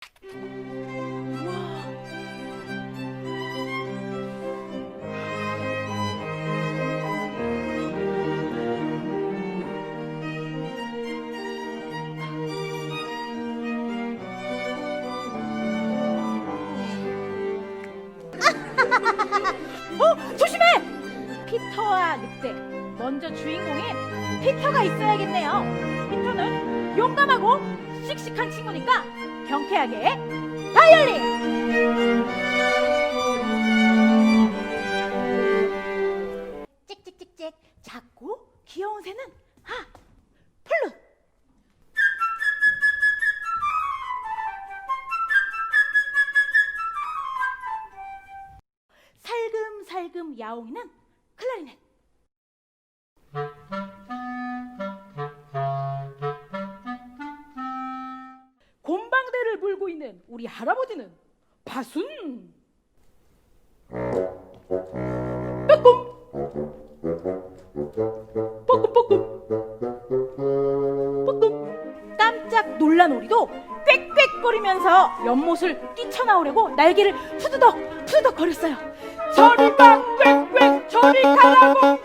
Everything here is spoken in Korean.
어, 조심해! 피터와 늑대. 먼저 주인공인 피터가 있어야겠네요. 피터는 용감하고 씩씩한 친구니까 경쾌하게 다이얼리! 찍찍찍찍 작고 귀여운 새는 하! 플룻 살금살금 야옹이는 클라리넷 있는 우리 할아버지는 바순. 빼꼼 뽀꼼뽀꼼 뽀꼼 깜짝 놀란 오리도 꽥꽥거리면서 연못을 뛰쳐나오려고 날개를 푸드덕 푸드덕 거렸어요. 저리 가 꽥꽥 저리 가라고